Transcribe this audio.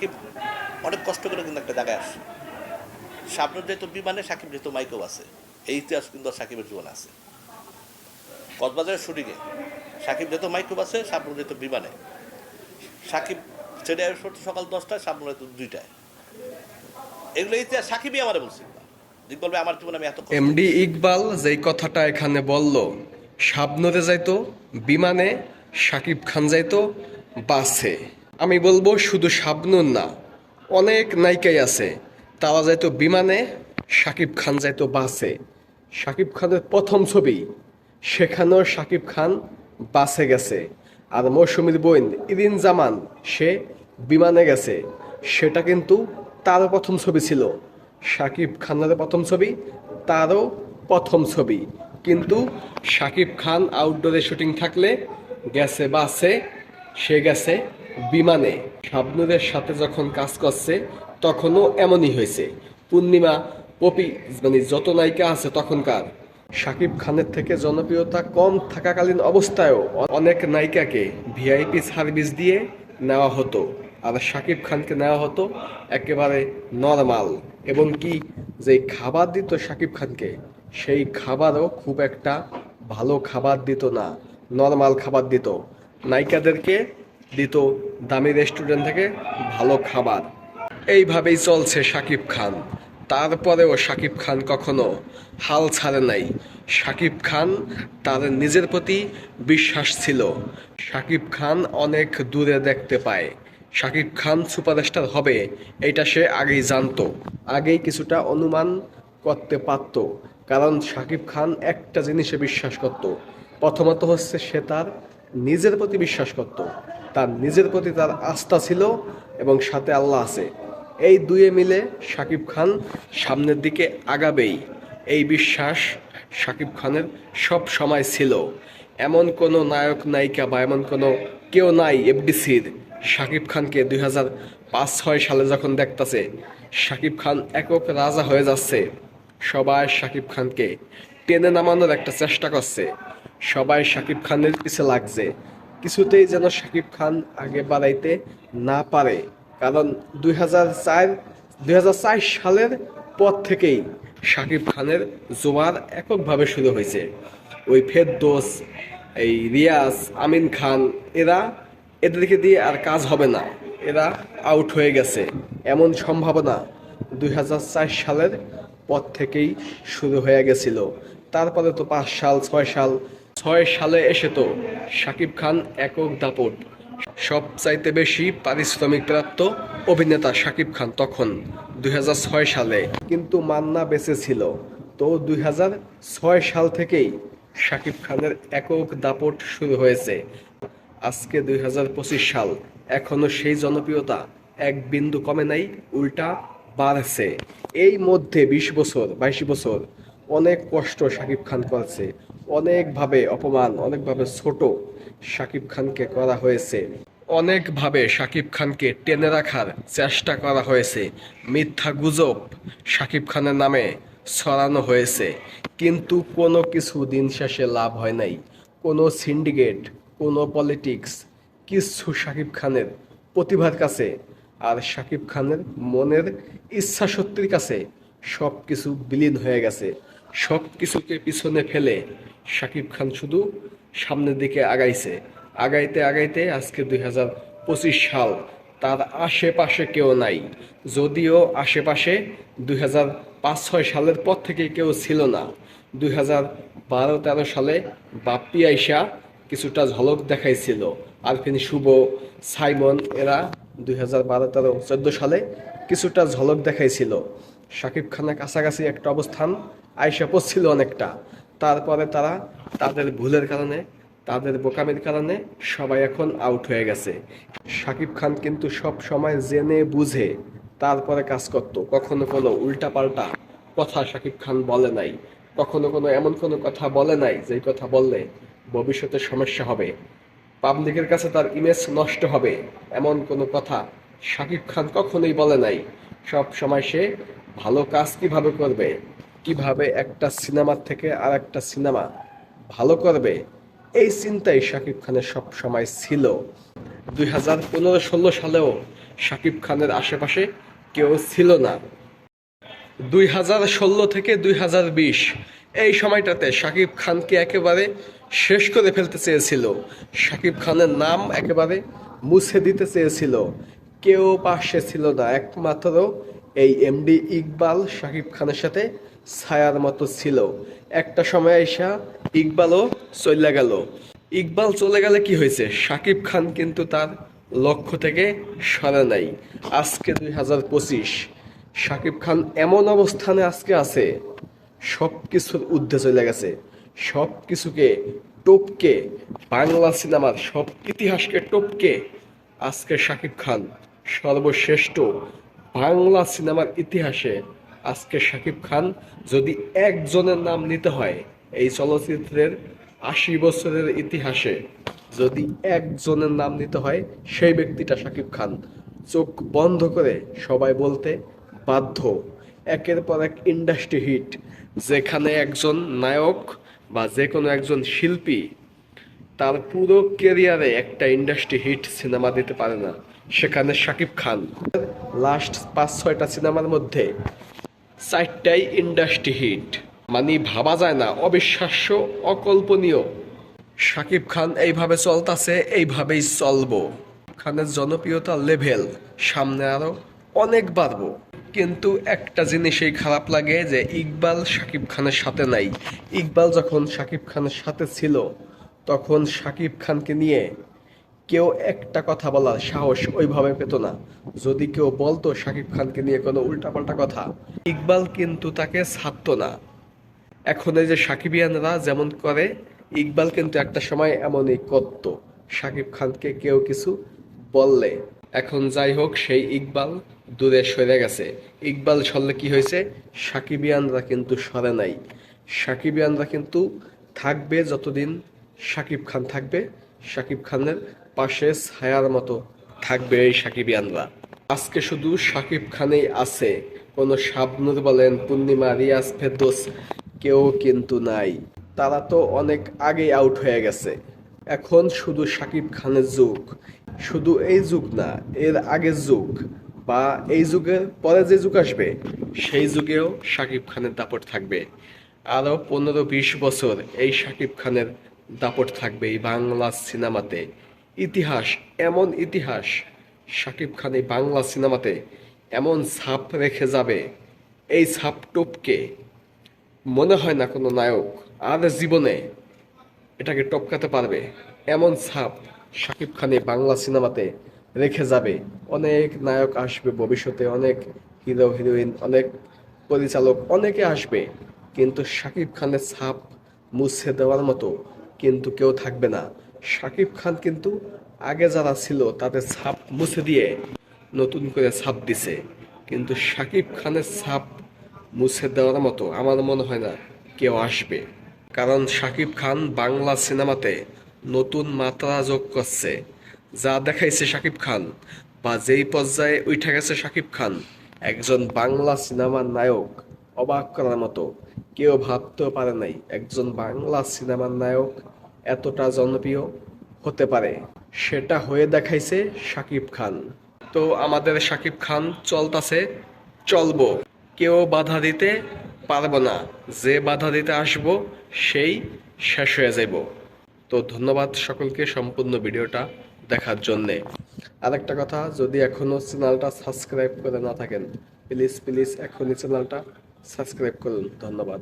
সাকিব অনেক কষ্ট করে কিন্তু একটা জায়গায় আসছে। শাবনুর যেহেতু বিমানে সাকিব যেহেতু মাইকেও আছে। এই ইতিহাস কিন্তু সাকিবের জীবন আছে। কক্সবাজারের শুটিংয়ে সাকিব যেহেতু মাইকেও আছে শাবনুর যেহেতু বিমানে। সাকিব ছেড়ে আসছে সকাল দশটায় শাবনুর হয়তো দুইটায়। এগুলো ইতিহাস সাকিবই আমার বলছি। ইকবাল আমার জীবনে আমি এত এমডি ইকবাল যেই কথাটা এখানে বলল শাবনরে যাইতো বিমানে সাকিব খান যাইতো বাসে। আমি বলব শুধু শাবনুর না, অনেক নায়িকাই আছে। তারা যাইতো বিমানে সাকিব খান যাইতো বাসে। সাকিব খানের প্রথম ছবি, সেখানেও সাকিব খান বাসে গেছে। আর মৌসুমীর বোন ইরিন জামান, সে বিমানে গেছে। সেটা কিন্তু তারও প্রথম ছবি ছিল। শাকিব খানের প্রথম ছবি, তারও প্রথম ছবি। কিন্তু শাকিব খান আউটডোরে শুটিং থাকলে গেছে বাসে, সে গেছে বিমানে শাবনুরের সাথে যখন কাজ করছে, তখনও এমনই হয়েছে। পূর্ণিমা, পপি মানে যত নায়িকা আছে তখনকার। শাকিব খানের থেকে জনপ্রিয়তা কম থাকাকালীন অবস্থায়ও অনেক নায়িকাকে ভিআইপি সার্ভিস দিয়ে নেওয়া হতো। আর শাকিব খানকে নেওয়া হতো একেবারে নর্মাল। এবং কি যে খাবার দিত শাকিব খানকে, সেই খাবারও খুব একটা ভালো খাবার দিত না। নর্মাল খাবার দিত। নায়িকাদেরকে দিত দামি রেস্টুরেন্ট থেকে ভালো খাবার। এইভাবেই চলছে শাকিব খান। তারপরেও শাকিব খান কখনো হাল ছাড়ে নাই। শাকিব খান তার নিজের প্রতি বিশ্বাস ছিল। শাকিব খান অনেক দূরে দেখতে পায়। সাকিব খান সুপারস্টার হবে, এটা সে আগেই জানতো। আগেই কিছুটা অনুমান করতে পারত, কারণ শাকিব খান একটা জিনিসে বিশ্বাস করত। প্রথমত হচ্ছে সে তার নিজের প্রতি বিশ্বাস করত। তার নিজের প্রতি তার আস্থা ছিল এবং সাথে আল্লাহ আছে। এই দুয়ে মিলে শাকিব খান সামনের দিকে আগাবেই। এই বিশ্বাস শাকিব খানের সব সময় ছিল। এমন কোনো নায়ক, নায়িকা বা এমন কোনো কেউ নাই এফডিসির। শাকিব খানকে দুই হাজার পাঁচ ছয় সালে যখন দেখতাছে, শাকিব খান একক রাজা হয়ে যাচ্ছে। সবাই শাকিব খানকে টেনে নামানোর একটা চেষ্টা করছে। সবাই শাকিব খানের পিছে লাগছে। কিছুতেই যেন শাকিব খান আগে বাড়াইতে না পারে, কারণ দুই হাজার চার, দুই হাজার চার সালের পর থেকেই শাকিব খানের জোয়ার এককভাবে শুরু হয়েছে। ওই ফেরদোস, এই রিয়াজ, আমিন খান, এরা এদেরকে দিয়ে আর কাজ হবে না। এরা আউট হয়ে গেছে। এমন সম্ভাবনা দুই হাজার চার সালের পর থেকেই শুরু হয়ে গেছিল। তারপরে তো পাঁচ সাল, ছয় সাল ছয় সালে এসে তো শাকিব খান একক দাপট। সবচাইতে বেশি পারিশ্রমিক প্রাপ্ত অভিনেতা শাকিব খান তখন, দুই হাজার ছয় সালে। কিন্তু মান্না বেঁচে ছিল। তো দুই হাজার ছয় সাল থেকেই শাকিব খানের একক দাপট শুরু হয়েছে। আজকে দুই হাজার পঁচিশ সাল। এখনও সেই জনপ্রিয়তা এক বিন্দু কমে নাই, উল্টা বাড়ছে। এই মধ্যে বিশ বছর, বাইশ বছর অনেক কষ্ট শাকিব খান করেছে। অনেকভাবে অপমান, অনেকভাবে ছোট শাকিব খানকে করা হয়েছে। অনেকভাবে শাকিব খানকে টেনে রাখার চেষ্টা করা হয়েছে। মিথ্যা গুজব শাকিব খানের নামে ছড়ানো হয়েছে। কিন্তু কোনো কিছু দিন শেষে লাভ হয় নাই। কোনো সিন্ডিকেট, কোনো পলিটিক্স, কিছু শাকিব খানের প্রতিভার কাছে আর শাকিব খানের মনের ইচ্ছা শক্তির কাছে সব কিছু বিলীন হয়ে গেছে। সব কিছুকে পিছনে ফেলে শাকিব খান শুধু সামনের দিকে আগাইছে। আগাইতে আগাইতে আজকে দুই হাজার পঁচিশ সাল তার আশেপাশে কেউ নাই। যদিও আশেপাশে দুই পাঁচ ছয় সালের পর থেকে কেউ ছিল না। দুই হাজার বারো তেরো সালে বাপ্পি আইসা কিছুটা ঝলক দেখাইছিল। আরফিন শুভ, সাইমন এরা দুই হাজার বারো তেরো চোদ্দ সালে কিছুটা ঝলক দেখাইছিল। শাকিব খানের কাছাকাছি একটা অবস্থান আইসা পড়ছিল অনেকটা। তারপরে তারা তাদের ভুলের কারণে, তাদের বোকামির কারণে সবাই এখন আউট হয়ে গেছে। শাকিব খান কিন্তু সব সময় জেনে বুঝে তারপরে কাজ করত। কখনো কোনো উল্টাপাল্টা কথা শাকিব খান বলে নাই। কখনো কোনো এমন কোনো কথা বলে নাই যে কথা বললে ভবিষ্যতে সমস্যা হবে। পাবলিকের কাছে তার ইমেজ নষ্ট হবে এমন কোনো কথা শাকিব খান কখনোই বলে নাই। সব সময় সে ভালো কাজ কীভাবে করবে? কীভাবে একটা সিনেমার থেকে আর একটা সিনেমা ভালো করবে, এই চিন্তাই শাকিব খানের সব সময় ছিল। দুই হাজার পনেরো ষোলো সালেও শাকিব খানের আশেপাশে কেউ ছিল না। দুই হাজার ষোলো থেকে দুই হাজার বিশ, এই সময়টাতে শাকিব খানকে একেবারে শেষ করে ফেলতে চেয়েছিল। শাকিব খানের নাম একেবারে মুছে দিতে চেয়েছিল। কেউ পাশে ছিল না। একমাত্র এই এমডি ইকবাল শাকিব খানের সাথে ছায়ার মতো ছিল। একটা সময় এসা ইকবালও চলে গেল। ইকবাল চলে গেলে কি হয়েছে? শাকিব খান কিন্তু তার লক্ষ্য থেকে সরে নাই। আজকে দুই হাজার পঁচিশ শাকিব খান এমন অবস্থানে আজকে আছে সব কিছুর ঊর্ধ্বে চলে গেছে। সব কিছুকে টপকে, বাংলা সিনেমার সব ইতিহাসকে টপকে আজকে শাকিব খান সর্বশ্রেষ্ঠ বাংলা সিনেমার ইতিহাসে আজকে শাকিব খান যদি একজনের নাম নিতে হয় এই চলচ্চিত্রের আশি বছরের ইতিহাসে যদি একজনের নাম নিতে হয়, সেই ব্যক্তিটা শাকিব খান। চোখ বন্ধ করে সবাই বলতে বাধ্য। একের পর এক ইন্ডাস্ট্রি হিট। যেখানে একজন নায়ক বা যে কোনো একজন শিল্পী তার পুরো কেরিয়ারে একটা ইন্ডাস্ট্রি হিট সিনেমা দিতে পারে না। সেখানে শাকিব খান। লাস্ট পাঁচ, ছয়টা সিনেমার মধ্যে চারটাই ইন্ডাস্ট্রি হিট মানে ভাবা যায় না, অবিশ্বাস্য, অকল্পনীয়। শাকিব খান এইভাবে চলতাছে, এইভাবেই চলবো। খানের জনপ্রিয়তা লেভেল সামনে আরও অনেক বাড়বো। কিন্তু একটা জিনিসই খারাপ লাগে যে ইকবাল শাকিব খানের সাথে নাই। ইকবাল যখন শাকিব খানের সাথে ছিল, তখন শাকিব খানকে নিয়ে কেউ একটা কথা বলার সাহস ওইভাবে পেত না। যদি কেউ বলতো শাকিব খানকে নিয়ে কোনো উল্টাপাল্টা কথা, ইকবাল কিন্তু তাকে ছাড়তো না। এখন এই যে সাকিবিয়ানরা যেমন করে, ইকবাল কিন্তু একটা সময় এমনই করত, শাকিব খানকে কেউ কিছু বললে। এখন যাই হোক, সেই ইকবাল দূরে সরে গেছে। ইকবাল সরলে কি হয়েছে? সাকিবিয়ানরা কিন্তু সরে নাই। সাকিবিয়ানরা কিন্তু থাকবে যতদিন শাকিব খান থাকবে, শাকিব খানের পাশে ছায়ার মতো থাকবে এই সাকিবিয়ানরা আজকে শুধু শাকিব খানেই আছে। কোনো শাবনুর বলেন, পূর্ণিমা, রিয়াজ ফেরদোস কেউ কিন্তু নাই। তারা তো অনেক আগে আউট হয়ে গেছে। এখন শুধু শাকিব খানের যুগ। শুধু এই যুগ না, এর আগের যুগ বা এই যুগের পরে যে যুগ আসবে, সেই যুগেও শাকিব খানের দাপট থাকবে। আরও পনেরো বিশ বছর এই শাকিব খানের দাপট থাকবে এই বাংলা সিনেমাতে। ইতিহাস, এমন ইতিহাস। শাকিব খান এই বাংলা সিনেমাতে এমন ছাপ রেখে যাবে, এই ছাপ টপকে। মনে হয় না কোনো নায়ক আর জীবনে এটাকে টপকাতে পারবে। এমন ছাপ শাকিব খান এই বাংলা সিনেমাতে রেখে যাবে। অনেক নায়ক আসবে ভবিষ্যতে, অনেক হিরো, হিরোইন, অনেক পরিচালক, অনেকে আসবে। কিন্তু শাকিব খানের ছাপ মুছে দেওয়ার মতো কিন্তু কেউ থাকবে না। শাকিব খান কিন্তু আগে যারা ছিল তাদের ছাপ মুছে দিয়ে নতুন করে ছাপ দিছে। কিন্তু শাকিব খানের ছাপ মুছে দেওয়ার মতো আমার মনে হয় না কেউ আসবে। কারণ শাকিব খান বাংলা সিনেমাতে নতুন মাত্রা যোগ করছে। যা দেখাইছে শাকিব খান বা যেই পর্যায়ে উঠে গেছে শাকিব খান, একজন বাংলা সিনেমার নায়ক অবাক করার মতো কেউ ভাবতেও পারে নাই, একজন বাংলা সিনেমার নায়ক এতটা জনপ্রিয় হতে পারে। সেটা হয়ে দেখাইছে শাকিব খান। তো আমাদের শাকিব খান চলতাছে, চলবো। কেউ বাধা দিতে পারব না। যে বাধা দিতে আসব, সেই শেষ হয়ে যাব তো ধন্যবাদ সকলকে সম্পূর্ণ ভিডিওটা দেখার জন্যে। আরেকটা কথা, যদি এখনও চ্যানেলটা সাবস্ক্রাইব করে না থাকেন, প্লিজ প্লিজ এখনই চ্যানেলটা সাবস্ক্রাইব করুন। ধন্যবাদ।